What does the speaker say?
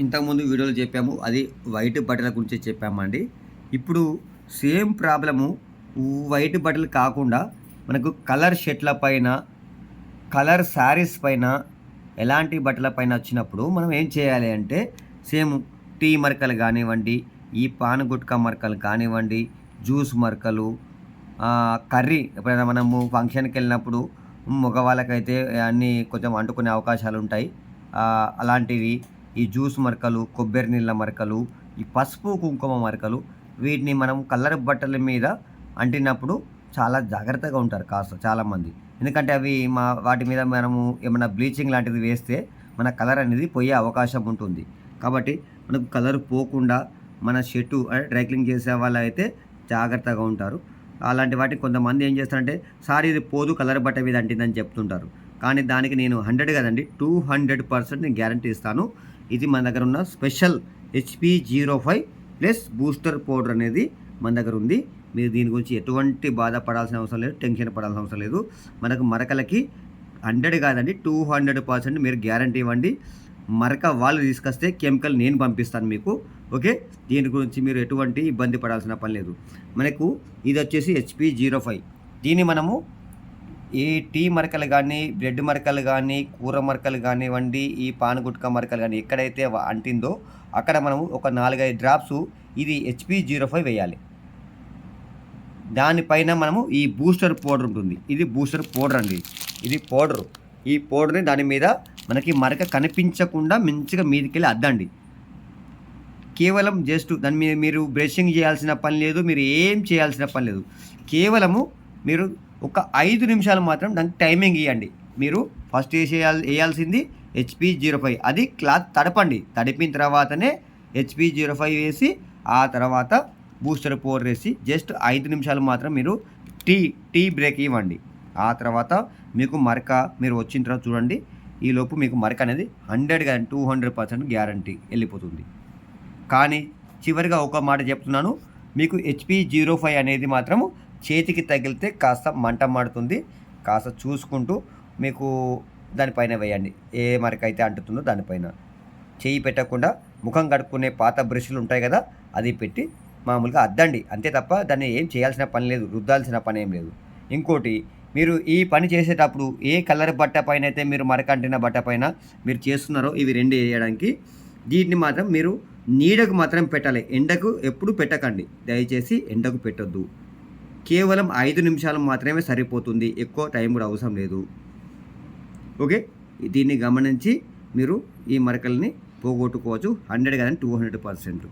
ఇంతకుముందు వీడియోలో చెప్పాము అది వైట్ బట్టల గురించి చెప్పామండి. ఇప్పుడు సేమ్ ప్రాబ్లము వైట్ బట్టలు కాకుండా మనకు కలర్ షర్ట్ల పైన కలర్ శారీస్ పైన ఎలాంటి బట్టల పైన వచ్చినప్పుడు మనం ఏం చేయాలి అంటే సేమ్ టీ మరకలు కానివ్వండి ఈ పాన్ గుట్కా మరకలు కానివ్వండి జ్యూస్ మరకలు కర్రీ ఎప్పుడైనా మనము ఫంక్షన్కి వెళ్ళినప్పుడు మగవాళ్ళకైతే అన్నీ కొంచెం అంటుకునే అవకాశాలు ఉంటాయి. అలాంటివి ఈ జ్యూస్ మరకలు కొబ్బరి నీళ్ళ మరకలు ఈ పసుపు కుంకుమ మరకలు వీటిని మనం కలర్ బట్టల మీద అంటినప్పుడు చాలా జాగ్రత్తగా ఉంటారు కాస్త చాలామంది ఎందుకంటే అవి మా వాటి మీద మనము ఏమైనా బ్లీచింగ్ లాంటిది వేస్తే మన కలర్ అనేది పోయే అవకాశం ఉంటుంది. కాబట్టి మనకు కలర్ పోకుండా మన షర్టు డ్రై క్లీన్ చేసే వాళ్ళు అయితే జాగ్రత్తగా ఉంటారు. అలాంటి వాటికి కొంతమంది ఏం చేస్తారంటే సారీ ఇది పోదు కలర్ బట్ట మీద అంటిందని చెప్తుంటారు. కానీ దానికి నేను హండ్రెడ్ కదండి టూ హండ్రెడ్ పర్సెంట్ నేను గ్యారంటీ ఇస్తాను. ఇది మన దగ్గర ఉన్న special HP zero five plus booster powder అనేది మన దగ్గర ఉంది. మీరు దీని గురించి ఎటువంటి బాధపడాల్సిన అవసరం లేదు టెన్షన్ పడాల్సిన అవసరం లేదు. మనకు మరకలకి హండ్రెడ్ కాదండి టూ హండ్రెడ్ పర్సెంట్ మీరు గ్యారంటీ ఇవ్వండి. మరక వాళ్ళు తీసుకొస్తే కెమికల్ నేను పంపిస్తాను మీకు ఓకే? దీని గురించి మీరు ఎటువంటి ఇబ్బంది పడాల్సిన పని లేదు. మనకు ఇది వచ్చేసి హెచ్పి జీరో ఫైవ్. దీన్ని మనము ఈ టీ మరకలు కానీ బ్రెడ్ మరకలు కానీ కూర మరకలు కానివ్వండి ఈ పానగుట్క మరకలు కానీ ఎక్కడైతే అంటిందో అక్కడ మనము ఒక నాలుగైదు డ్రాప్స్ ఇది హెచ్పి జీరో ఫైవ్ వేయాలి. దానిపైన మనము ఈ బూస్టర్ పౌడర్ ఉంటుంది. ఇది బూస్టర్ పౌడర్ అండి. ఇది పౌడర్. ఈ పౌడర్ని దాని మీద మనకి మరక కనిపించకుండా మంచిగా మీదకెళ్ళి అద్దండి. కేవలం జస్ట్ దాని మీద మీరు బ్రషింగ్ చేయాల్సిన పని లేదు మీరు ఏం చేయాల్సిన పని లేదు. కేవలము మీరు ఒక ఐదు నిమిషాలు మాత్రం దానికి టైమింగ్ ఇవ్వండి మీరు ఫస్ట్ వేసేయాలి వేయాల్సింది హెచ్పి జీరో ఫైవ్. అది క్లాత్ తడపండి. తడిపిన తర్వాతనే హెచ్పి జీరో ఫైవ్ వేసి ఆ తర్వాత బూస్టర్ పౌడర్ వేసి జస్ట్ ఐదు నిమిషాలు మాత్రం మీరు టీ టీ బ్రేక్ ఇవ్వండి. ఆ తర్వాత మీకు మరక మీరు వచ్చిన తర్వాత చూడండి. ఈ లోపు మీకు మరక అనేది హండ్రెడ్ కానీ టూ హండ్రెడ్ పర్సెంట్ గ్యారంటీ వెళ్ళిపోతుంది. కానీ చివరిగా ఒక మాట చెప్తున్నాను. మీకు హెచ్పి జీరో ఫైవ్ అనేది మాత్రము చేతికి తగిలితే కాస్త మంట మాడుతుంది. కాస్త చూసుకుంటూ మీకు దానిపైన వేయండి. ఏ మరకైతే అంటుతుందో దానిపైన. చేయి పెట్టకుండా ముఖం కడుక్కునే పాత బ్రష్లు ఉంటాయి కదా అది పెట్టి మామూలుగా అద్దండి. అంతే తప్ప దాన్ని ఏం చేయాల్సిన పని లేదు రుద్దాల్సిన పని ఏం లేదు. ఇంకోటి మీరు ఈ పని చేసేటప్పుడు ఏ కలర్ బట్ట పైన అయితే మీరు మరకంటిన బట్ట పైన మీరు చేస్తున్నారో ఇవి రెండు వేయడానికి దీన్ని మాత్రం మీరు నీడకు మాత్రం పెట్టాలి. ఎండకు ఎప్పుడు పెట్టకండి. దయచేసి ఎండకు పెట్టొద్దు. కేవలం ఐదు నిమిషాలు మాత్రమే సరిపోతుంది. ఎక్కువ టైం కూడా అవసరం లేదు. ఓకే? దీన్ని గమనించి మీరు ఈ మరకల్ని పోగొట్టుకోవచ్చు. హండ్రెడ్ కానీ టూ హండ్రెడ్ పర్సెంట్.